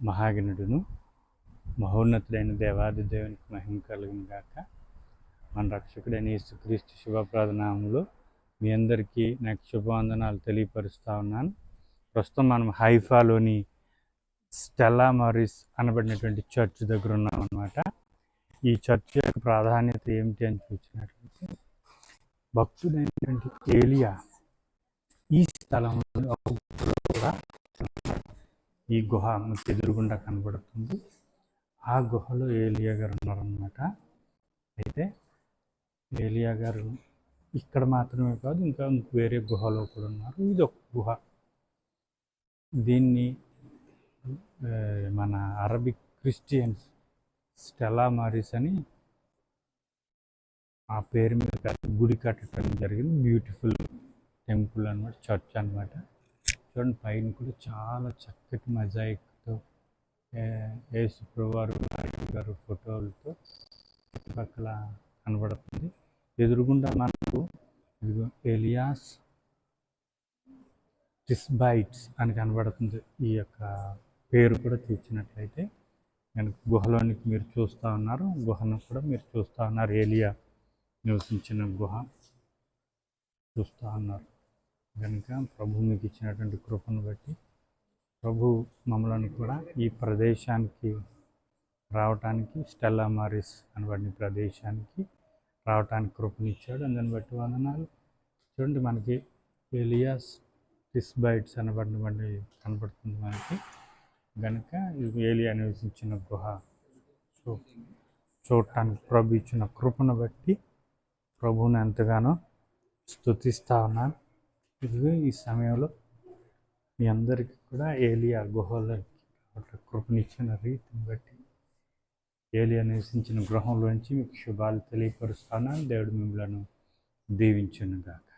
మహాగణుడును మహోన్నతుడైన దేవాది దేవునికి మహిమ కలుగును గాక. మన రక్షకుడైన యేసుక్రీస్తు శుభప్రదనామంలో మీ అందరికీ నాకు శుభవందనాలు తెలియపరుస్తూ ఉన్నాను. ప్రస్తుతం మనం హైఫాలోని స్టెల్లా మారిస్ అనబడినటువంటి చర్చ్ దగ్గర ఉన్నాం అనమాట ఈ చర్చ్ యొక్క ప్రాధాన్యత ఏమిటి అని చూసినట్లయితే భక్తుడైనటువంటి ఏలియా ఈ స్థలంలో కూడా ఈ గుహ మనకు ఎదురుగుండా కనబడుతుంది. ఆ గుహలో ఏలియా గారు ఉన్నారనమాట అయితే ఏలియా గారు ఇక్కడ మాత్రమే కాదు ఇంకా వేరే గుహలో కూడా ఉన్నారు. ఇది ఒక గుహ. దీన్ని మన అరబిక్ క్రిస్టియన్స్ స్టెలా మారిస్ అని ఆ పేరు మీద పెద్ద గుడి కట్టడం జరిగింది. బ్యూటిఫుల్ టెంపుల్ అన్నమాట చర్చ్ అనమాట చూడండి పైన కూడా చాలా చక్కటి మజాయిక్తో యేసు ప్రభువారు గారు ఫోటోలతో చుట్టుపక్కల కనబడుతుంది. ఎదురుగుండా మనకు ఇదిగో ఎలియాస్ టిస్బైట్స్ అని కనబడుతుంది. ఈ యొక్క పేరు కూడా తీర్చినట్లయితే నేను గుహలోనికి మీరు చూస్తూ ఉన్నారు. గుహను కూడా మీరు చూస్తూ ఉన్నారు. ఏలియా నివసించిన గుహ చూస్తూ ఉన్నారు. కనుక ప్రభు మీకు ఇచ్చినటువంటి కృపను బట్టి ప్రభు మమ్మల్ని కూడా ఈ ప్రదేశానికి రావటానికి స్టెల్లా మారిస్ అనబడిన ప్రదేశానికి రావటానికి కృపనిచ్చాడు. అందుని బట్టి వందనాలు. చూడండి మనకి ఏలియాస్ టిస్బైట్స్ అనబడినటువంటి కనబడుతుంది మనకి. కనుక ఏలియా నివసించిన గుహ చూ చూడటానికి ప్రభు ఇచ్చిన కృపను బట్టి ప్రభువుని ఎంతగానో స్తుతిస్తా ఉన్నాను. ఈ సమయంలో. మీ అందరికీ కూడా ఏలియా గుహలోకి కృపనిచ్చిన రీతిని బట్టి ఏలియా నివసించిన గృహంలోంచి మీకు శుభాలు తెలియపరుస్తాను. దేవుడు మిమ్మలను దీవించునుగాక.